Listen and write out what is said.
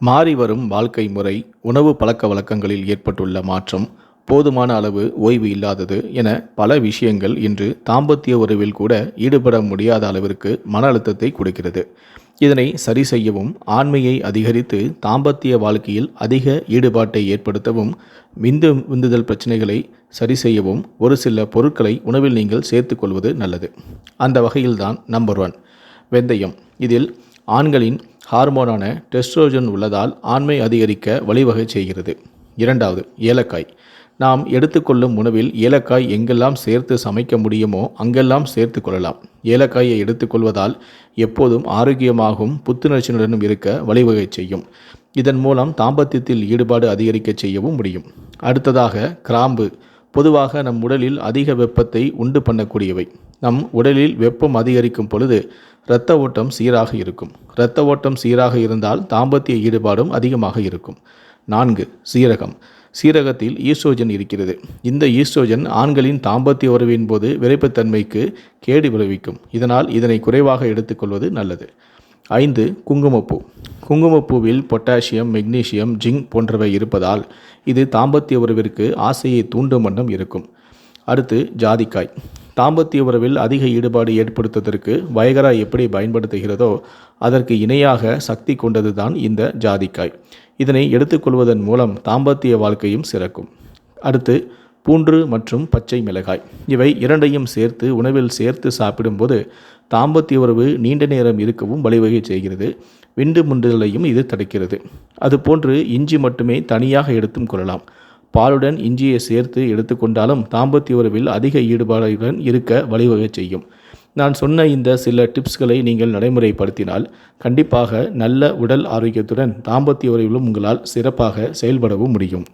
மாறி வரும் வாழ்க்கை முறை உணவு பழக்க வழக்கங்களில் ஏற்பட்டுள்ள மாற்றம் போதுமான அளவு ஓய்வு இல்லாதது என பல விஷயங்கள் இன்று தாம்பத்திய உறவில் கூட ஈடுபட முடியாத அளவிற்கு மன அழுத்தத்தை கொடுக்கிறது. இதனை சரி செய்யவும் ஆண்மையை அதிகரித்து தாம்பத்திய வாழ்க்கையில் அதிக ஈடுபாட்டை ஏற்படுத்தவும் விந்து விந்துதல் பிரச்சனைகளை சரி செய்யவும் ஒரு சில பொருட்களை உணவில் நீங்கள் சேர்த்துக்கொள்வது நல்லது. அந்த வகையில்தான் நம்பர் ஒன். வெந்தயம். இதில் ஆண்களின் ஹார்மோனான டெஸ்ட்ரோஜன் உள்ளதால் ஆண்மை அதிகரிக்க வழிவகை செய்கிறது. இரண்டாவது ஏலக்காய். நாம் எடுத்துக்கொள்ளும் உணவில் ஏலக்காய் எங்கெல்லாம் சேர்த்து சமைக்க முடியுமோ அங்கெல்லாம் சேர்த்து கொள்ளலாம். ஏலக்காயை எடுத்துக்கொள்வதால் எப்போதும் ஆரோக்கியமாகவும் புத்துணர்ச்சியுடனும் இருக்க வழிவகை செய்யும். இதன் மூலம் தாம்பத்தியத்தில் ஈடுபாடு அதிகரிக்க செய்யவும் முடியும். அடுத்ததாக கிராம்பு. பொதுவாக நம் உடலில் அதிக வெப்பத்தை உண்டு பண்ணக்கூடியவை. நம் உடலில் வெப்பம் அதிகரிக்கும் பொழுது இரத்த ஓட்டம் சீராக இருக்கும். இரத்த ஓட்டம் சீராக இருந்தால் தாம்பத்திய ஈடுபாடும் அதிகமாக இருக்கும். நான்கு சீரகம். சீரகத்தில் ஈஸ்ட்ரோஜன் இருக்கிறது. இந்த ஈஸ்ட்ரோஜன் ஆண்களின் தாம்பத்திய உறவின் போது விரைப்புத்தன்மைக்கு கேடு விளைவிக்கும். இதனால் இதனை குறைவாக எடுத்துக்கொள்வது நல்லது. ஐந்து குங்குமப்பூ. குங்குமப்பூவில் பொட்டாசியம் மெக்னீசியம் ஜிங்க் போன்றவை இருப்பதால் இது தாம்பத்திய உறவிற்கு ஆசையை தூண்டும் வண்ணம் இருக்கும். அடுத்து ஜாதிக்காய். தாம்பத்திய உறவில் அதிக ஈடுபாடு ஏற்படுத்துவதற்கு வயகரா எப்படி பயன்படுத்துகிறதோ அதற்கு இணையாக சக்தி கொண்டது தான் இந்த ஜாதிக்காய். இதனை எடுத்துக்கொள்வதன் மூலம் தாம்பத்திய வாழ்க்கையும் சிறக்கும். அடுத்து பூண்டு மற்றும் பச்சை மிளகாய். இவை இரண்டையும் சேர்த்து உணவில் சேர்த்து சாப்பிடும்போது தாம்பத்திய உறவு நீண்ட நேரம் இருக்கவும் வழிவகை செய்கிறது. விண்டு முண்டுதலையும் இது தடுக்கிறது. அதுபோன்று இஞ்சி மட்டுமே தனியாக எடுத்தும் கொள்ளலாம். பாலுடன் இஞ்சியை சேர்த்து எடுத்துக்கொண்டாலும் தாம்பத்திய உறவில் அதிக ஈடுபாடுடன் இருக்க வழிவகை செய்யும். நான் சொன்ன இந்த சில டிப்ஸ்களை நீங்கள் நடைமுறைப்படுத்தினால் கண்டிப்பாக நல்ல உடல் ஆரோக்கியத்துடன் தாம்பத்திய உறவிலும் உங்களால் சிறப்பாக செயல்படவும் முடியும்.